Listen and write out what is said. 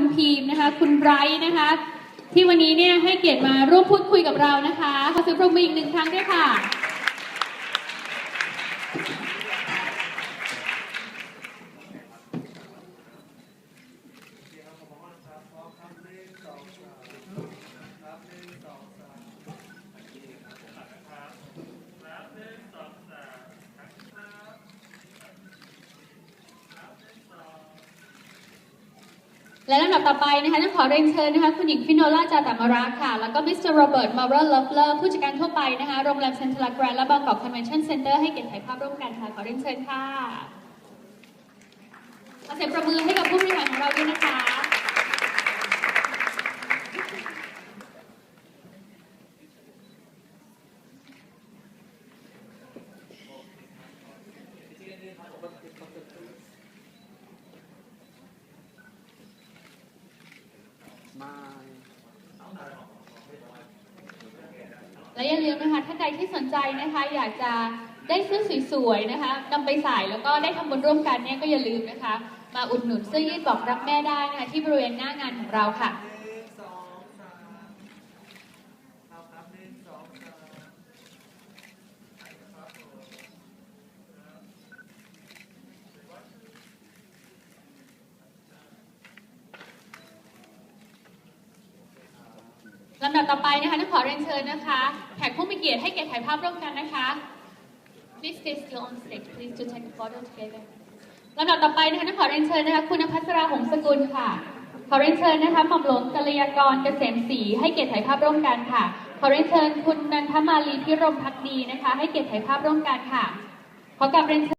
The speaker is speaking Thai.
คุณพีมนะคะ คุณไบรท์นะคะ ที่วันนี้เนี่ยให้เกียรติมาร่วมพูดคุยกับเรานะคะ ขอเสียงปรบมืออีกหนึ่งครั้งด้วยค่ะ และลำดับต่อไปนะคะต้องขอเรียนเชิญนะคะคุณหญิงฟิโนล่าจาตามาราค่ะ แล้วก็มิสเตอร์โรเบิร์ตมาร์เรลเลฟเลอร์ผู้จัดการทั่วไปนะคะโรงแรมเซ็นทรัลแกรนด์และบางกอกคอนเวนชั่นเซ็นเตอร์ให้เกียรติถ่ายภาพร่วมกันค่ะ ขอเรียนเชิญค่ะขอเสียงประมือให้กับผู้บริหารของเราด้วยนะคะ มา และอย่าลืมนะคะถ้าใครที่สนใจนะคะอยากจะได้เสื้อสวยๆนะคะนำไปใส่แล้วก็ได้ทำบุญร่วมกันเนี่ยก็อย่าลืมนะคะ มาอุดหนุนเสื้อยืดบอกรักแม่ได้นะคะที่บริเวณหน้างานของเราค่ะ หนึ่งสองสามเอาครับหนึ่งสองสามครับผม ลำดับต่อไปนะคะต้องขอเรียนเชิญนะคะ แขกผู้มีเกียรติให้เกียรติถ่ายภาพร่วมกันนะคะ Please stay still on stage please to take a photo together ลำดับต่อไปนะคะต้องขอเรียนเชิญนะคะ คุณพัชราหงสกุลค่ะ ขอเรียนเชิญนะคะหม่อมหลวงกัลยากรเกษมศรีให้เกียรติถ่ายภาพร่วมกันค่ะ ขอเรียนเชิญคุณนันทมาลีพิรมพักดีนะคะ ให้เกียรติถ่ายภาพร่วมกันค่ะ ขอกลับเรียนเชิญ